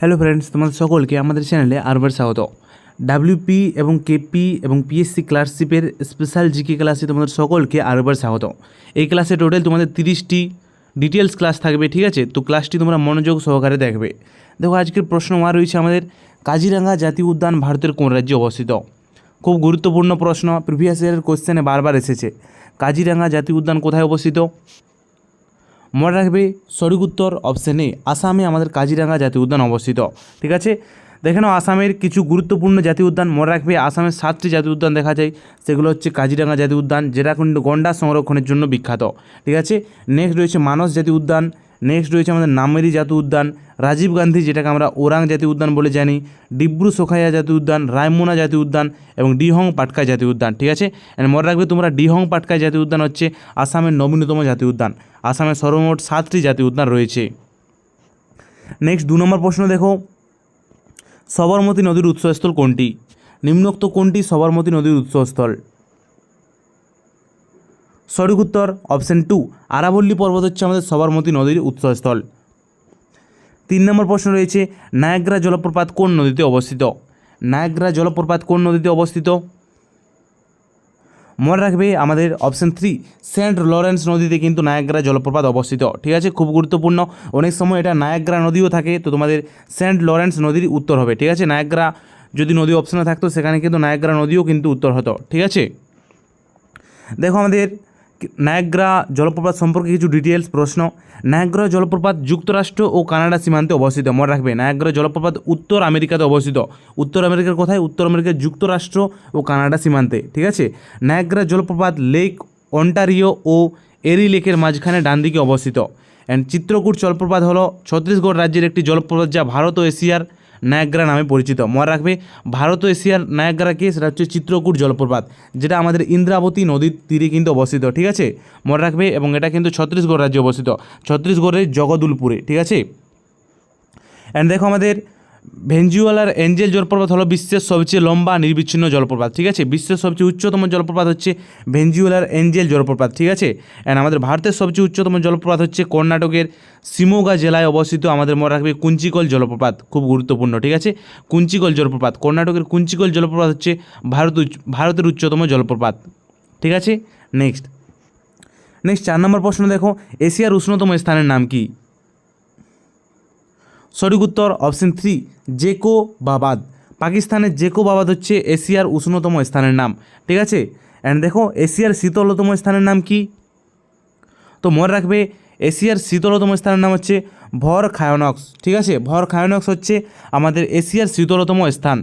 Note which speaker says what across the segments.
Speaker 1: Hello friends তোমাদের সকলকে আমাদের চ্যানেলে আরবার স্বাগত। ডাব্লিউপি এবং কেপি এবং পিএসসি ক্লার্কশিপের স্পেশাল জিকে ক্লাসে তোমাদের সকলকে আরবার স্বাগত। এই ক্লাসে টোটাল তোমাদের তিরিশটি ডিটেলস ক্লাস থাকবে, ঠিক আছে? তো ক্লাসটি তোমরা মনোযোগ সহকারে দেখবে। দেখো, আজকের প্রশ্ন আর রয়েছে আমাদের, কাজিরাঙ্গা জাতীয় উদ্যান ভারতের কোন রাজ্যে অবস্থিত? খুব গুরুত্বপূর্ণ প্রশ্ন প্রিভিয়াস ইয়ারের কোশ্চেনে বারবার এসেছে। কাজিরাঙ্গা জাতীয় উদ্যান কোথায় অবস্থিত? মনে রাখবে, সঠিক উত্তর অপশানে আসামে আমাদের কাজিরাঙ্গা জাতীয় উদ্যান অবস্থিত। ঠিক আছে? দেখে নাও, আসামের কিছু গুরুত্বপূর্ণ জাতীয় উদ্যান মনে রাখবে। আসামের সাতটি জাতীয় উদ্যান দেখা যায়। সেগুলো হচ্ছে কাজিরাঙ্গা জাতীয় উদ্যান যেটা গন্ডা সংরক্ষণের জন্য বিখ্যাত। ঠিক আছে? নেক্সট রয়েছে মানস জাতীয় উদ্যান। নেক্সট রয়েছে আমাদের নামেরি জাতীয় উদ্যান। রাজীব গান্ধী যেটাকে আমরা ওরাং জাতীয় উদ্যান বলে জানি, ডিব্রু সোখাইয়া জাতীয় উদ্যান, রায়মোনা জাতীয় উদ্যান এবং ডিহং পাটকা জাতীয় উদ্যান, ঠিক আছে? And মনে রাখবে তোমরা ডিহং পাটকা জাতীয় উদ্যান হচ্ছে আসামের নবীনতম জাতীয় উদ্যান। আসামের সর্বমোট সাতটি জাতীয় উদ্যান রয়েছে। নেক্সট দু নম্বর প্রশ্ন দেখো। সবরমতী নদীর উৎসস্থল কোনটি? নিম্নোক্ত কোনটি সবরমতী নদীর উৎসস্থল? সঠিক উত্তর অপশন টু আরাবল্লী পর্বত হচ্ছে আমাদের সবরমতী নদীর উৎসস্থল। তিন নম্বর প্রশ্ন রয়েছে, নায়াগ্রা জলপ্রপাত কোন নদীতে অবস্থিত? নায়াগ্রা জলপ্রপাত কোন নদীতে অবস্থিত? মনে রাখবে আমাদের অপশন থ্রি সেন্ট লরেন্স নদীতে কিন্তু নায়াগ্রা জলপ্রপাত অবস্থিত। ঠিক আছে, খুব গুরুত্বপূর্ণ। অনেক সময় এটা নায়াগ্রা নদীও থাকে, তো তোমাদের সেন্ট লরেন্স নদীর উত্তর হবে। ঠিক আছে, নায়াগ্রা যদি নদী অপশনে থাকতো, সেখানে কিন্তু নায়াগ্রা নদীও কিন্তু উত্তর হতো। ঠিক আছে? দেখো আমাদের নায়াগ্রা জলপ্রপাত সম্পর্কে কিছু ডিটেলস প্রশ্ন। নায়াগ্রা জলপ্রপাত যুক্তরাষ্ট্র ও কানাডা সীমান্তে অবস্থিত। মনে রাখবে, নায়াগ্রা জলপ্রপাত উত্তর আমেরিকাতে অবস্থিত। উত্তর আমেরিকার কোথায়? উত্তর আমেরিকার যুক্তরাষ্ট্র ও কানাডা সীমান্তে, ঠিক আছে? নায়াগ্রা জলপ্রপাত লেক অন্টারিও ও এরি লেকের মাঝখানে ডান দিকে অবস্থিত। অ্যান্ড চিত্রকূট জলপ্রপাত হলো ছত্তিশগড় রাজ্যের একটি জলপ্রপাত যা ভারত ও এশিয়ার নায়াগ্রা নামে পরিচিত। মনে রাখবে, ভারত এশিয়ার নায়াগ্রাকে সেটা হচ্ছে চিত্রকূট জলপ্রপাত, যেটা আমাদের ইন্দ্রাবতী নদীর তীরে কিন্তু অবস্থিত, ঠিক আছে? মনে রাখবে, এবং এটা কিন্তু ছত্তিশগড় রাজ্যে অবস্থিত, ছত্তিশগড়ের জগদুলপুরে, ঠিক আছে? অ্যান্ড দেখো আমাদের ভেঞ্জুয়ালার এঞ্জেল জলপ্রপাত হলো বিশ্বের সবচেয়ে লম্বা, নির্বিচ্ছিন্ন জলপ্রপাত, ঠিক আছে? বিশ্বের সবচেয়ে উচ্চতম জলপ্রপাত হচ্ছে ভেঞ্জুয়ালার এঞ্জেল জলপ্রপাত, ঠিক আছে? অ্যান্ড আমাদের ভারতের সবচেয়ে উচ্চতম জলপ্রপাত হচ্ছে কর্ণাটকের শিমোগা জেলায় অবস্থিত আমাদের মনে রাখবে কুঞ্চিকল জলপ্রপাত, খুব গুরুত্বপূর্ণ, ঠিক আছে? কুঞ্চিকল জলপ্রপাত, কর্ণাটকের কুঞ্চিকল জলপ্রপাত হচ্ছে ভারত ভারতের উচ্চতম জলপ্রপাত, ঠিক আছে? নেক্সট নেক্সট চার নম্বর প্রশ্ন দেখো, এশিয়ার উষ্ণতম স্থানের নাম কি? সঠিক উত্তর অপশন থ্রি জেকো বাবাদ পাকিস্তানের জেকো বাবাদ হচ্ছে এশিয়ার উষ্ণতম স্থানের নাম, ঠিক আছে? অ্যান্ড দেখো, এশিয়ার শীতলতম স্থানের নাম কি? তো মনে রাখবে, এশিয়ার শীতলতম স্থানের নাম হচ্ছে ভর খায়নক্স ঠিক আছে? ভর খায়নক্স হচ্ছে আমাদের এশিয়ার শীতলতম স্থান,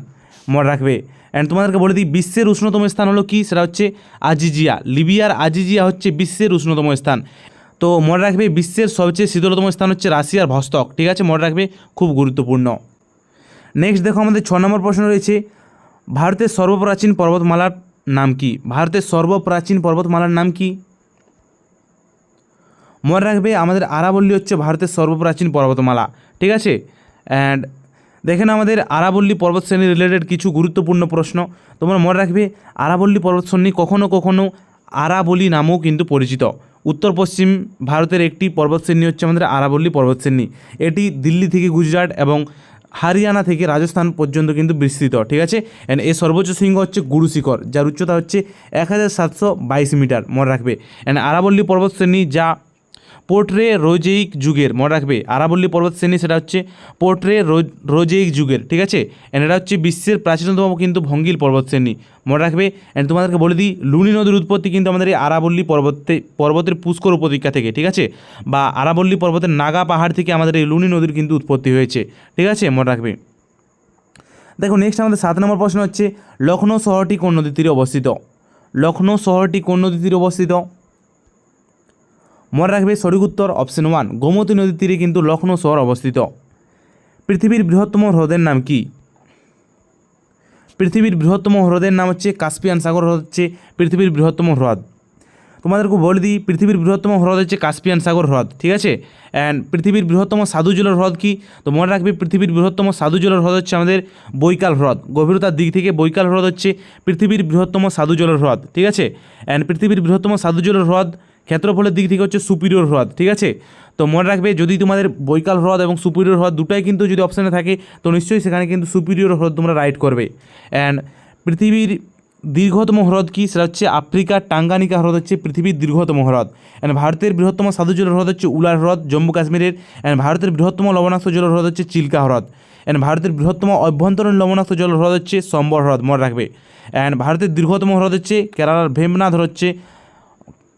Speaker 1: মনে রাখবে। অ্যান্ড তোমাদেরকে বলে দিই, বিশ্বের উষ্ণতম স্থান হলো কি? সেটা হচ্ছে আজিজিয়া। লিবিয়ার আজিজিয়া হচ্ছে বিশ্বের উষ্ণতম স্থান। তো মনে রাখবে বিশ্বের সবচেয়ে শীতলতম স্থান হচ্ছে রাশিয়ার ভস্তক ঠিক আছে? মনে রাখবে খুব গুরুত্বপূর্ণ। নেক্সট দেখো আমাদের ছ নম্বর প্রশ্ন রয়েছে, ভারতের সর্বপ্রাচীন পর্বতমালার নাম কি? ভারতের সর্বপ্রাচীন পর্বতমালার নাম কি? মনে রাখবে আমাদের আরাবল্লী হচ্ছে ভারতের সর্বপ্রাচীন পর্বতমালা, ঠিক আছে? অ্যান্ড দেখেন আমাদের আরাবল্লী পর্বতশ্রেণী রিলেটেড কিছু গুরুত্বপূর্ণ প্রশ্ন। তোমরা মনে রাখবে আরাবল্লী পর্বতশ্রেণী কখনো কখনও আরাবলী নামেও কিন্তু পরিচিত। উত্তর পশ্চিম ভারতের একটি পর্বতশ্রেণী হচ্ছে আমাদের আরাবল্লী পর্বতশ্রেণী। এটি দিল্লি থেকে গুজরাট এবং হারিয়ানা থেকে রাজস্থান পর্যন্ত কিন্তু বিস্তৃত, ঠিক আছে? অ্যান্ড এর সর্বোচ্চ শৃঙ্গ হচ্ছে গুরু শিখর, যার উচ্চতা হচ্ছে এক হাজার সাতশো বাইশ মিটার, মনে রাখবে। অ্যান্ড আরাবল্লী পর্বতশ্রেণী যা পোর্ট্রে রোজেইক যুগের, মনে রাখবে, আরাবল্লী পর্বত শ্রেণি সেটা হচ্ছে পোর্ট্রে রোজ রোজেইক যুগের, ঠিক আছে? অ্যান্ড এটা হচ্ছে বিশ্বের প্রাচীনতম কিন্তু ভঙ্গিল পর্বত শ্রেণি, মনে রাখবে? অ্যান্ড তোমাদেরকে বলে দিই, লুনি নদীর উৎপত্তি কিন্তু আমাদের এই আরাবল্লী পর্বতে, পর্বতের পুষ্কর উপত্যকা থেকে, ঠিক আছে? বা আরাবল্লী পর্বতের নাগা পাহাড় থেকে আমাদের এই লুনি নদীর কিন্তু উৎপত্তি হয়েছে, ঠিক আছে? মনে রাখবে? দেখো নেক্সট আমাদের সাত নম্বর প্রশ্ন হচ্ছে, লখনৌ শহরটি কোন নদীর তীরে অবস্থিত? লখনৌ শহরটি কোন নদীর তীরে অবস্থিত? মনে রাখবে সঠিক উত্তর অপশন ওয়ান গোমতী নদীর তীরে কিন্তু লখনৌ শহর অবস্থিত। পৃথিবীর বৃহত্তম হ্রদের নাম কি? পৃথিবীর বৃহত্তম হ্রদের নাম হচ্ছে কাস্পিয়ান সাগর, হ্রদ হচ্ছে পৃথিবীর বৃহত্তম হ্রদ। তোমাদেরকে বলে দিই, পৃথিবীর বৃহত্তম হ্রদ হচ্ছে কাস্পিয়ান সাগর হ্রদ, ঠিক আছে? অ্যান্ড পৃথিবীর বৃহত্তম সাধু জলের হ্রদ কি? তো মনে রাখবে, পৃথিবীর বৃহত্তম সাধু জলের হ্রদ হচ্ছে আমাদের বৈকাল হ্রদ। গভীরতার দিক থেকে বৈকাল হ্রদ হচ্ছে পৃথিবীর বৃহত্তম সাধু জলের হ্রদ, ঠিক আছে? অ্যান্ড পৃথিবীর বৃহত্তম সাধু জলের হ্রদ ক্ষেত্রফলের দিক থেকে হচ্ছে সুপিরিয়র হ্রদ, ঠিক আছে? তো মনে রাখবে, যদি তোমাদের বৈকাল হ্রদ এবং সুপিরিয়র হ্রদ দুটাই কিন্তু যদি অপশানে থাকে, তো নিশ্চয়ই সেখানে কিন্তু সুপিরিয়র হ্রদ তোমরা রাইড করবে। অ্যান্ড পৃথিবীর দীর্ঘতম হ্রদ কি? সেটা হচ্ছে আফ্রিকার টাঙ্গানিকা হ্রদ হচ্ছে পৃথিবীর দীর্ঘতম হ্রদ। অ্যান্ড ভারতের বৃহত্তম সাধুজল হ্রদ হচ্ছে উলার হ্রদ, জম্মু কাশ্মীরের। অ্যান্ড ভারতের বৃহত্তম লবণাক্ত জল হ্রদ হচ্ছে চিল্কা হ্রদ। অ্যান্ড ভারতের বৃহত্তম অভ্যন্তরীণ লবণাক্ত জল হ্রদ হচ্ছে সম্বর হ্রদ, মনে রাখবে। অ্যান্ড ভারতের দীর্ঘতম হ্রদ হচ্ছে কেরালার ভেমনাথ হচ্ছে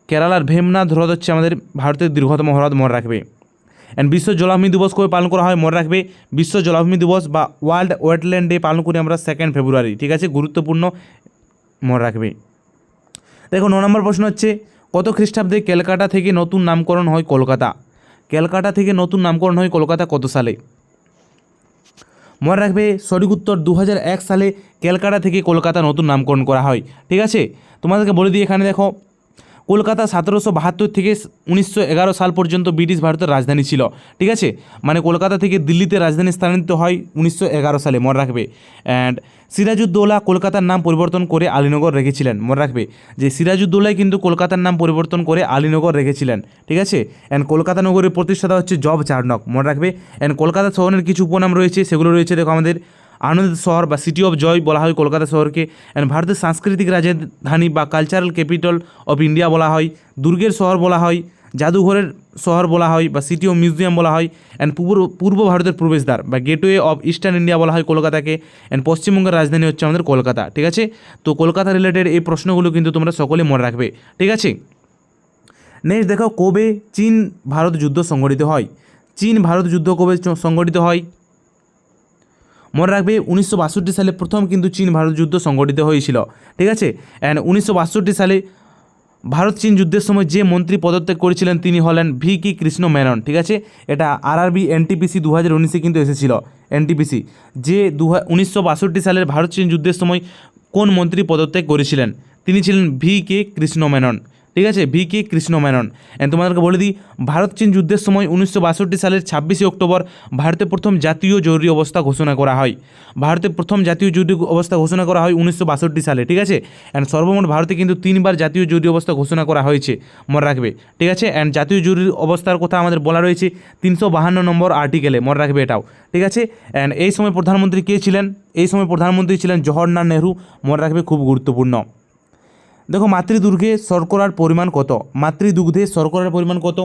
Speaker 1: কেরালার ভেমনাথ হ্রদ হচ্ছে আমাদের ভারতের দীর্ঘতম হ্রদ, মনে রাখবে। অ্যান্ড বিশ্ব জলাভূমি দিবস কবে পালন করা হয়, মনে রাখবে? বিশ্ব জলাভূমি দিবস বা ওয়ার্ল্ড ওয়েটল্যান্ড ডে পালন করি আমরা সেকেন্ড ফেব্রুয়ারি ঠিক আছে? গুরুত্বপূর্ণ, মনে রাখবে। দেখো, ন নম্বর প্রশ্ন হচ্ছে, কত খ্রিস্টাব্দে ক্যালকাটা থেকে নতুন নামকরণ হয় কলকাতা? ক্যালকাটা থেকে নতুন নামকরণ হয় কলকাতা কত সালে? মনে রাখবে, সঠিক উত্তর দু হাজার এক সালে ক্যালকাটা থেকে কলকাতা নতুন নামকরণ করা হয়, ঠিক আছে? তোমাদেরকে বলে দিই এখানে, দেখো কলকাতা সতেরোশো বাহাত্তর থেকে উনিশশো এগারো সাল পর্যন্ত ব্রিটিশ ভারতের রাজধানী ছিল, ঠিক আছে? মানে কলকাতা থেকে দিল্লিতে রাজধানী স্থানান্তরিত হয় উনিশশো এগারো সালে, মনে রাখবে। অ্যান্ড সিরাজউদ্দৌলা কলকাতার নাম পরিবর্তন করে আলীনগর রেখেছিলেন, মনে রাখবে? যে সিরাজউদ্দৌলাই কিন্তু কলকাতার নাম পরিবর্তন করে আলীনগর রেখেছিলেন, ঠিক আছে? অ্যান্ড কলকাতা নগরের প্রতিষ্ঠাতা হচ্ছে জব চার্নক মনে রাখবে? অ্যান্ড কলকাতা শহরের কিছু উপনাম রয়েছে, সেগুলো রয়েছে, দেখো আমাদের আনন্দ শহর বা সিটি অফ জয় বলা হয় কলকাতা শহরকে অ্যান্ড ভারতের সাংস্কৃতিক রাজধানী বা কালচারাল ক্যাপিটাল অফ ইন্ডিয়া বলা হয় দুর্গের শহর বলা হয় জাদুঘরের শহর বলা হয় বা সিটি অফ মিউজিয়াম বলা হয় অ্যান্ড পূর্ব পূর্ব ভারতের প্রবেশদ্বার বা গেটওয়ে অফ ইস্টার্ন ইন্ডিয়া বলা হয় কলকাতাকে অ্যান্ড পশ্চিমবঙ্গের রাজধানী হচ্ছে আমাদের কলকাতা ঠিক আছে? তো কলকাতা রিলেটেড এই প্রশ্নগুলো কিন্তু তোমরা সকলে মনে রাখবে, ঠিক আছে? নেক্সট দেখো, কবে চীন ভারত যুদ্ধ সংগঠিত হয়? চীন ভারত যুদ্ধ কবে সংগঠিত হয়? মনে রাখবে, উনিশশো বাষট্টি সালে প্রথম কিন্তু চীন ভারত যুদ্ধ সংগঠিত হয়েছিল, ঠিক আছে? অ্যান্ড উনিশশো বাষট্টি সালে ভারত চীন যুদ্ধের সময় যে মন্ত্রী পদত্যাগ করেছিলেন তিনি হলেন ভি কি কৃষ্ণ মেনন ঠিক আছে? এটা আর আরআরবি এনটিপিসি দু হাজার উনিশে কিন্তু এসেছিল এনটিপিসি যে দু উনিশশো বাষট্টি সালের ভারত চীন যুদ্ধের সময় কোন মন্ত্রী পদত্যাগ করেছিলেন? তিনি ছিলেন ভি কে কৃষ্ণ মেনন ঠিক আছে? ভি কে কৃষ্ণ মেনন তোমাদেরকে বলে দিই, ভারত চীন যুদ্ধের সময় উনিশশো বাষট্টি সালের ছাব্বিশে অক্টোবর ভারতে প্রথম জাতীয় জরুরি অবস্থা ঘোষণা করা হয়। ভারতে প্রথম জাতীয় জরুরি অবস্থা ঘোষণা করা হয় উনিশশো বাষট্টি সালে, ঠিক আছে? অ্যান্ড সর্বমোট ভারতে কিন্তু তিনবার জাতীয় জরুরি অবস্থা ঘোষণা করা হয়েছে, মনে রাখবে, ঠিক আছে? অ্যান্ড জাতীয় জরুরি অবস্থার কথা আমাদের বলা রয়েছে তিনশো বাহান্ন নম্বর আর্টিকেলে, মনে রাখবে এটাও, ঠিক আছে? অ্যান্ড এই সময় প্রধানমন্ত্রী কে ছিলেন? এই সময় প্রধানমন্ত্রী ছিলেন জওহরলাল নেহরু, মনে রাখবে খুব গুরুত্বপূর্ণ। দেখো মাতৃদুর্গে শর্করার পরিমাণ কত? মাতৃদুগ্ধে শর্করার পরিমাণ কত?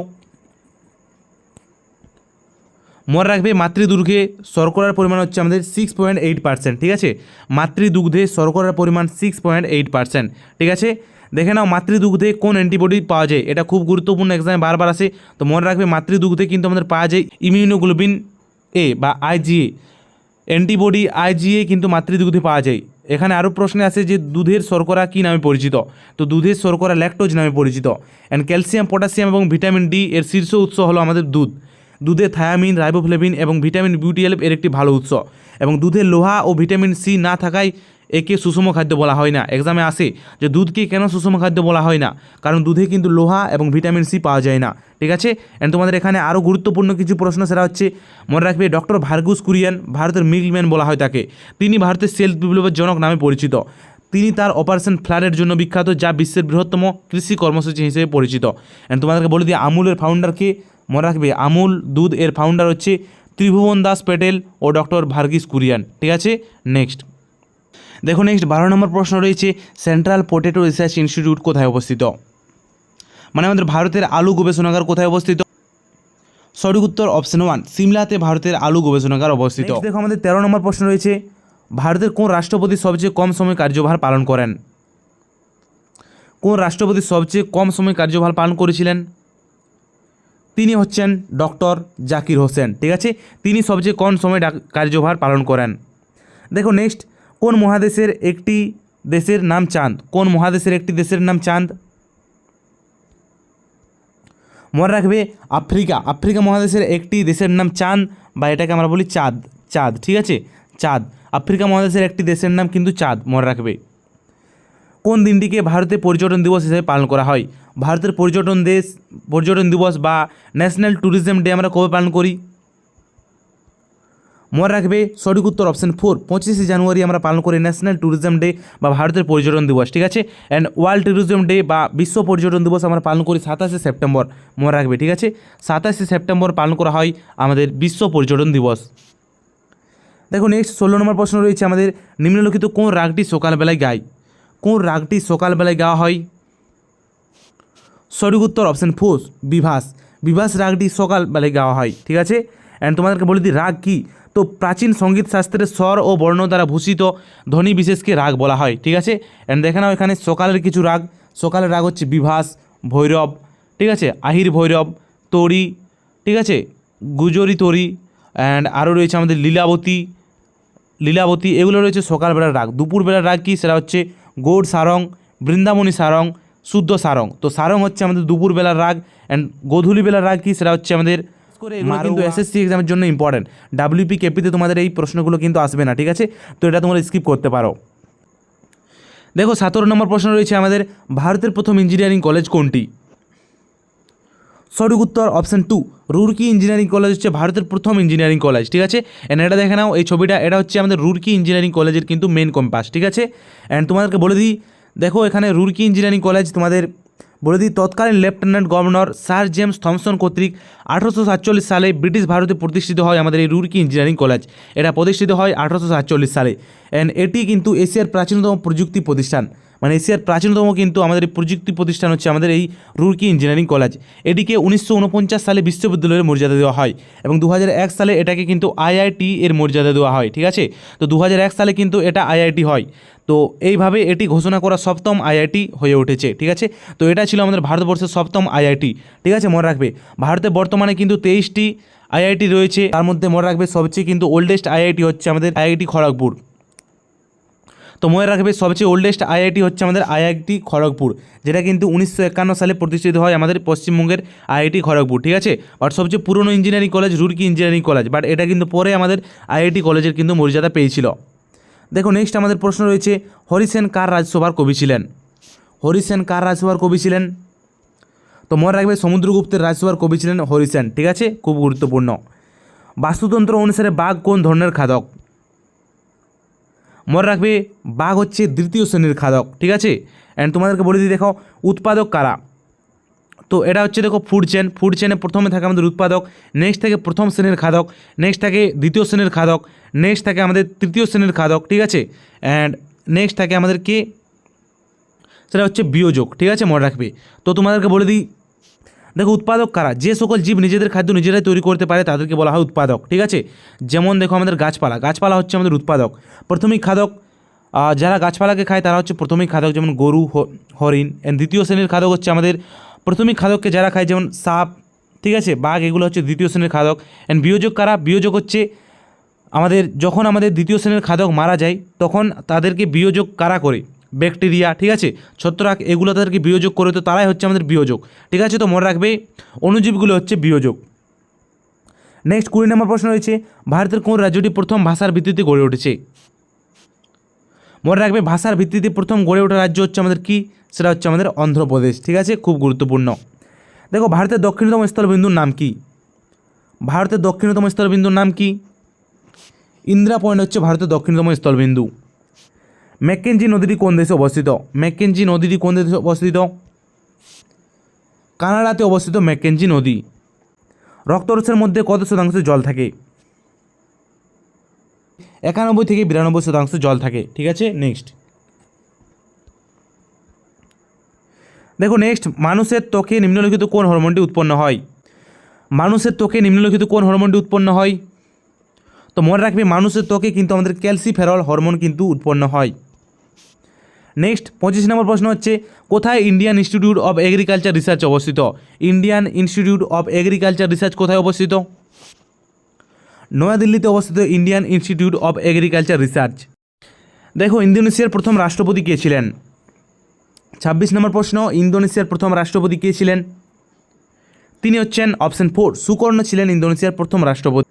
Speaker 1: মনে রাখবে মাতৃদুর্গে শর্করার পরিমাণ হচ্ছে আমাদের সিক্স পয়েন্ট এইট পার্সেন্ট ঠিক আছে? মাতৃদুগ্ধে শর্করার পরিমাণ সিক্স পয়েন্ট এইট পার্সেন্ট ঠিক আছে? দেখে নাও মাতৃদুগ্ধে কোন অ্যান্টিবডি পাওয়া যায়। এটা খুব গুরুত্বপূর্ণ এক্সামে বারবার আসে। তো মনে রাখবে মাতৃদুগ্ধে কিন্তু আমাদের পাওয়া যায় ইমিউনোগ্লোবিন এ বা আইজিএ অ্যান্টিবডি আইজিএ কিন্তু মাতৃদুগ্ধে পাওয়া যায়। এখানে আরও প্রশ্নে আছে যে দুধের শর্করা কী নামে পরিচিত? তো দুধের শর্করা ল্যাকটোজ নামে পরিচিত। অ্যান্ড ক্যালসিয়াম পটাশিয়াম এবং ভিটামিন ডি এর শীর্ষ উৎস হলো আমাদের দুধ। দুধে থায়ামিন রাইবোফ্লেভিন এবং ভিটামিন বিউটিএলভ এর একটি ভালো উৎস। এবং দুধে লোহা ও ভিটামিন সি না থাকায় একে সুষম খাদ্য বলা হয় না। এক্সামে আসে যে দুধকে কেন সুষম খাদ্য বলা হয় না? কারণ দুধে কিন্তু লোহা এবং ভিটামিন সি পাওয়া যায় না। ঠিক আছে? অ্যান্ড তোমাদের এখানে আরও গুরুত্বপূর্ণ কিছু প্রশ্ন সেটা হচ্ছে, মনে রাখবে ডক্টর ভার্গুস কুরিয়ান, ভারতের মিল্কম্যান বলা হয় তাকে। তিনি ভারতের সেলফ বিপ্লবের জনক নামে পরিচিত। তিনি তার অপারেশন ফ্লাডের জন্য বিখ্যাত, যা বিশ্বের বৃহত্তম কৃষি কর্মসূচি হিসেবে পরিচিত। অ্যান্ড তোমাদেরকে বলে দিই আমুলের ফাউন্ডারকে মনে রাখবে, আমুল দুধ এর ফাউন্ডার হচ্ছে ত্রিভুবন দাস প্যাটেল ও ডক্টর ভার্গিস কুরিয়ান। ঠিক আছে? নেক্সট দেখো নেক্সট বারো নম্বর প্রশ্ন রয়েছে সেন্ট্রাল পোটেটো রিসার্চ ইনস্টিটিউট কোথায় অবস্থিত? মানে আমাদের ভারতের আলু গবেষণাগার কোথায় অবস্থিত? সঠিক উত্তর অপশন ওয়ান সিমলাতে ভারতের আলু গবেষণাগার অবস্থিত। দেখো, আমাদের তেরো নম্বর প্রশ্ন রয়েছে, ভারতের কোন রাষ্ট্রপতি সবচেয়ে কম সময় কার্যভার পালন করেন? কোন রাষ্ট্রপতি সবচেয়ে কম সময় কার্যভার পালন করেছিলেন? তিনি হচ্ছেন ডক্টর জাকির হোসেন, ঠিক আছে? তিনি সবচেয়ে কম সময় কার্যভার পালন করেন। দেখো নেক্সট কোন মহাদেশের একটি দেশের নাম চাঁদ? কোন মহাদেশের একটি দেশের নাম চাঁদ? মনে রাখবে, আফ্রিকা। আফ্রিকা মহাদেশের একটি দেশের নাম চাঁদ বা এটাকে আমরা বলি চাঁদ। চাঁদ, ঠিক আছে? চাঁদ। আফ্রিকা মহাদেশের একটি দেশের নাম কিন্তু চাঁদ, মনে রাখবে। কোন দিনটিকে ভারতে পর্যটন দিবস হিসেবে পালন করা হয়? ভারতের পর্যটন দেশ, পর্যটন দিবস বা ন্যাশনাল ট্যুরিজম ডে আমরা কবে পালন করি? মনে রাখবে, সঠিক উত্তর অপশন ফোর পঁচিশে জানুয়ারি আমরা পালন করি ন্যাশনাল ট্যুরিজম ডে বা ভারতের পর্যটন দিবস, ঠিক আছে? অ্যান্ড ওয়ার্ল্ড ট্যুরিজম ডে বা বিশ্ব পর্যটন দিবস আমরা পালন করি সাতাশে সেপ্টেম্বর, মনে রাখবে, ঠিক আছে? সাতাশে সেপ্টেম্বর পালন করা হয় আমাদের বিশ্ব পর্যটন দিবস। দেখো নেক্সট ষোলো নম্বর প্রশ্ন রয়েছে আমাদের, নিম্নলিখিত কোন রাগটি সকালবেলায় গায়? কোন রাগটি সকালবেলায় গাওয়া হয়? সঠিক উত্তর অপশন ফোর বিভাস। বিভাস রাগটি সকালবেলায় গাওয়া হয়, ঠিক আছে? অ্যান্ড তোমাদেরকে বলে দিই, রাগ কী? তো প্রাচীন সংগীত শাস্ত্রের স্বর ও বর্ণ দ্বারা ভূষিত ধ্বনি বিশেষকে রাগ বলা হয়, ঠিক আছে? অ্যান্ড দেখে নাও এখানে সকালের কিছু রাগ। সকালের রাগ হচ্ছে বিভাস, ভৈরব, ঠিক আছে? আহির ভৈরব, তরি, ঠিক আছে? গুজরি তরি অ্যান্ড আরও রয়েছে আমাদের লীলাবতী লীলাবতী, এগুলো রয়েছে সকালবেলার রাগ। দুপুরবেলার রাগ কি? সেটা হচ্ছে গৌড় সারং, বৃন্দাবনী সারং, শুদ্ধ সারং। তো সারং হচ্ছে আমাদের দুপুরবেলার রাগ অ্যান্ড গোধূলিবেলার রাগ কি? সেটা হচ্ছে আমাদের করে এগুলো কিন্তু এসএসসি এক্সামের জন্য ইম্পর্টেন্ট ডাব্লিউপি কেপিতে তোমাদের এই প্রশ্নগুলো কিন্তু আসবে না ঠিক আছে? তো এটা তোমরা স্কিপ করতে পারো। দেখো সতেরো নম্বর প্রশ্ন রয়েছে আমাদের ভারতের প্রথম ইঞ্জিনিয়ারিং কলেজ কোনটি? সঠিক উত্তর option two Roorkee engineering college হচ্ছে ভারতের প্রথম ইঞ্জিনিয়ারিং কলেজ ঠিক আছে? অ্যান্ড এটা দেখে নাও এই ছবিটা এটা হচ্ছে আমাদের রুরকি ইঞ্জিনিয়ারিং কলেজের কিন্তু মেন কম্পাস ঠিক আছে? অ্যান্ড তোমাদেরকে বলে দিই দেখো এখানে রুরকি ইঞ্জিনিয়ারিং কলেজ তোমাদের দিই, তৎকালীন lieutenant governor sir James Thomson কর্তৃক আঠারোশো সাতচল্লিশ সালে ব্রিটিশ ভারতে প্রতিষ্ঠিত হয় আমাদের এই রুরকি ইঞ্জিনিয়ারিং কলেজ। এটা প্রতিষ্ঠিত হয় আঠারোশো সাতচল্লিশ সালে। অ্যান্ড এটি কিন্তু এশিয়ার প্রাচীনতম প্রযুক্তি প্রতিষ্ঠান। মানে এশিয়ার প্রাচীনতম কিন্তু আমাদের এই প্রযুক্তি প্রতিষ্ঠান হচ্ছে আমাদের এই রুরকি ইঞ্জিনিয়ারিং কলেজ। এটিকে উনিশশো উনপঞ্চাশ সালে বিশ্ববিদ্যালয়ের মর্যাদা দেওয়া হয় এবং দু সালে এটাকে কিন্তু আইআইটি এর মর্যাদা দেওয়া হয়, ঠিক আছে? তো দু সালে কিন্তু এটা আইআইটি হয়। তো এইভাবে এটি ঘোষণা করা সপ্তম আইআইটি হয়ে উঠেছে, ঠিক আছে? তো এটা ছিল আমাদের ভারতবর্ষের সপ্তম আইআইটি ঠিক আছে? মনে রাখবে। ভারতে বর্তমানে কিন্তু তেইশটি আইআইটি রয়েছে। তার মধ্যে মনে রাখবে সবচেয়ে কিন্তু ওল্ডেস্ট আইআইটি হচ্ছে আমাদের আইআইটি খড়গপুর। তো মনে রাখবে, সবচেয়ে ওল্ডেস্ট আইআইটি হচ্ছে আমাদের আইআইটি খড়গপুর, যেটা কিন্তু উনিশশো একান্ন সালে প্রতিষ্ঠিত হয় আমাদের পশ্চিমবঙ্গের আইআইটি খড়গপুর, ঠিক আছে? বাট সবচেয়ে পুরনো engineering college Roorkee engineering college but এটা কিন্তু পরে আমাদের আইআইটি কলেজের কিন্তু মর্যাদা পেয়েছিল। দেখো নেক্সট আমাদের প্রশ্ন রয়েছে, হরিসেন কার রাজসভার কবি ছিলেন? হরিসেন কার রাজসভার কবি ছিলেন? তো মনে রাখবে, সমুদ্রগুপ্তের রাজসভার কবি ছিলেন হরিসেন, ঠিক আছে? খুব গুরুত্বপূর্ণ। বাস্তুতন্ত্র অনুসারে বাঘ কোন ধরনের খাদক? মনে রাখবে, বাঘ হচ্ছে দ্বিতীয় শ্রেণির খাদক, ঠিক আছে? অ্যান্ড তোমাদেরকে বলে দিই, দেখো, উৎপাদক কারা? তো এটা হচ্ছে, দেখো ফুড চেন ফুড চেনে প্রথমে থাকে আমাদের উৎপাদক নেক্সট থাকে প্রথম শ্রেণির খাদক নেক্সট থাকে দ্বিতীয় শ্রেণির খাদক নেক্সট থাকে আমাদের তৃতীয় শ্রেণির খাদক, ঠিক আছে? অ্যান্ড নেক্সট থাকে আমাদের কে? সেটা হচ্ছে বিয়োজক, ঠিক আছে? মনে রাখবে। তো তোমাদেরকে বলে দিই দেখো উৎপাদক কারা? যে সকল জীব নিজেদের খাদ্য নিজেরাই তৈরি করতে পারে তাদেরকে বলা হয় উৎপাদক, ঠিক আছে? যেমন দেখো আমাদের গাছপালা গাছপালা হচ্ছে আমাদের উৎপাদক। প্রাথমিক খাদক যারা গাছপালাকে খায় তারা হচ্ছে প্রাথমিক খাদক, যেমন গরু হরিণ দ্বিতীয় শ্রেণির খাদক হচ্ছে আমাদের প্রথমিক খাদককে যারা খায় যেমন সাপ, ঠিক আছে? বাঘ, এগুলো হচ্ছে দ্বিতীয় শ্রেণির খাদক। অ্যান্ড বিয়োজক কারা? বিয়োজক হচ্ছে আমাদের, যখন আমাদের দ্বিতীয় শ্রেণির খাদক মারা যায়, তখন তাদেরকে বিয়োজক কারা করে? ব্যাকটেরিয়া, ঠিক আছে? ছত্রাক, এগুলো তাদেরকে বিয়োজক করে, তো তারাই হচ্ছে আমাদের বিয়োজক। ঠিক আছে? তো মনে রাখবে, অণুজীবগুলো হচ্ছে বিয়োজক। নেক্সট কুড়ি নম্বর প্রশ্ন রয়েছে, ভারতের কোন রাজ্যটি প্রথম ভাষার ভিত্তিতে গড়ে উঠেছে? মনে রাখবে, ভাষার ভিত্তিতে প্রথম গড়ে ওঠা রাজ্য হচ্ছে আমাদের কি? সেটা হচ্ছে আমাদের অন্ধ্রপ্রদেশ, ঠিক আছে? খুব গুরুত্বপূর্ণ। দেখো, ভারতের দক্ষিণতম স্থলবিন্দুর নাম কি? ভারতের দক্ষিণতম স্থলবিন্দুর নাম কি? ইন্দিরা পয়েন্ট হচ্ছে ভারতের দক্ষিণতম স্থলবিন্দু। ম্যাকেঞ্জি নদীটি কোন দেশে অবস্থিত? ম্যাকেঞ্জি নদীটি কোন দেশে অবস্থিত? কানাডাতে অবস্থিত ম্যাকেঞ্জি নদী। রক্তরসের মধ্যে কত শতাংশ জল থাকে? একানব্বই থেকে বিরানব্বই শতাংশ জল থাকে। ঠিক আছে? নেক্সট দেখো নেক্সট মানুষের ত্বকে নিম্নলিখিত কোন হরমোনটি উৎপন্ন হয়? মানুষের ত্বকে নিম্নলিখিত কোন হরমোনটি উৎপন্ন হয়? তো মনে রাখবে, মানুষের ত্বকে কিন্তু আমাদের ক্যালসিফেরল হরমোন কিন্তু উৎপন্ন হয়। নেক্সট, পঁচিশ নম্বর প্রশ্ন হচ্ছে, কোথায় Indian institute of agriculture research অবস্থিত? Indian institute of agriculture research কোথায় অবস্থিত? নয়াদিল্লিতে অবস্থিত Indian institute of agriculture research দেখো, ইন্দোনেশিয়ার প্রথম রাষ্ট্রপতি কে ছিলেন? ছাব্বিশ নম্বর প্রশ্ন, ইন্দোনেশিয়ার প্রথম রাষ্ট্রপতি কে ছিলেন? তিনি হচ্ছেন অপশন ফোর, সুকর্ণ ছিলেন ইন্দোনেশিয়ার প্রথম রাষ্ট্রপতি।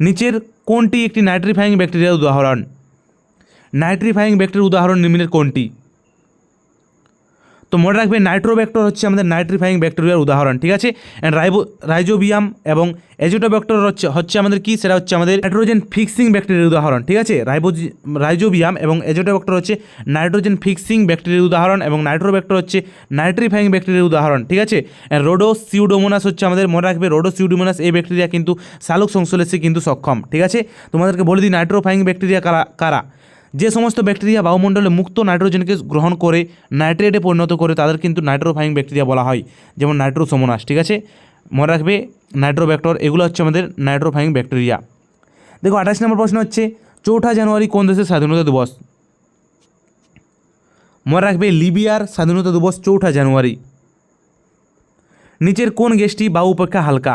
Speaker 1: নিচের কোনটি একটি নাইট্রিফাইং ব্যাকটেরিয়ার উদাহরণ? নাইট্রিফাইং ব্যাকটেরিয়ার উদাহরণ নিম্নের কোনটি? তো মনে রাখবে নাইট্রোব্যাক্টর হচ্ছে আমাদের নাইট্রিফাইং ব্যাকটেরিয়ার উদাহরণ, ঠিক আছে? অ্যান্ড রাইবো রাইজোবিয়াম এবং এজোটোব্যাক্টর হচ্ছে হচ্ছে আমাদের কি? সেটা হচ্ছে আমাদের নাইট্রোজেন ফিক্সিং ব্যাকটেরিয়ার উদাহরণ, ঠিক আছে? রাইবো রাইজোবিয়াম এবং এজোটোব্যাক্টর হচ্ছে নাইট্রোজেন ফিক্সিং ব্যাকটেরিয়ার উদাহরণ এবং নাইট্রোব্যাক্টর হচ্ছে নাইট্রিফাইং ব্যাকটেরিয়ার উদাহরণ, ঠিক আছে? রোডো সিউডোমোনাস হচ্ছে আমাদের মনে রাখবে রোডো সিউডোমোনাস এই ব্যাকটেরিয়া কিন্তু সালোক সংশ্লেষে কিন্তু সক্ষম, ঠিক আছে? তোমাদেরকে বলে দিই, নাইট্রোফাইং ব্যাকটেরিয়া কারা কারা? যে সমস্ত ব্যাকটেরিয়া বায়ুমণ্ডলে মুক্ত নাইট্রোজেনকে গ্রহণ করে নাইট্রেটে পরিণত করে তাদের কিন্তু নাইট্রোফাইং ব্যাকটেরিয়া বলা হয়, যেমন নাইট্রোসোমোনাস, ঠিক আছে? মনে রাখবে, নাইট্রোব্যাক্টর এগুলো হচ্ছে আমাদের নাইট্রোফাইং ব্যাকটেরিয়া। দেখো, আঠাশ নম্বর প্রশ্ন হচ্ছে, চৌঠা জানুয়ারি কোন দেশের স্বাধীনতা দিবস? মনে রাখবে, লিবিয়ার স্বাধীনতা দিবস চৌঠা জানুয়ারি। নিচের কোন গ্যাসটি বায়ু উপেক্ষা হালকা?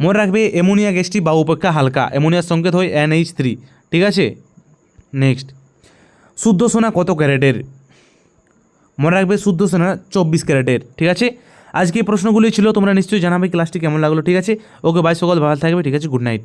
Speaker 1: মনে রাখবে, অ্যামোনিয়া গ্যাসটি বায়ু উপেক্ষা হালকা, অ্যামোনিয়ার সংকেত হয় এনএইচ থ্রি, ঠিক আছে? নেক্সট। শুদ্ধ সোনা কত ক্যারেটের? মনে রাখবে শুদ্ধ সোনা চব্বিশ ক্যারেটের, ঠিক আছে? আজকে প্রশ্নগুলি ছিল, তোমরা নিশ্চয়ই জানাবে ক্লাসটি কেমন লাগল, ঠিক আছে? ওকে বাই সকল ভালো থাকবে, ঠিক আছে? Good night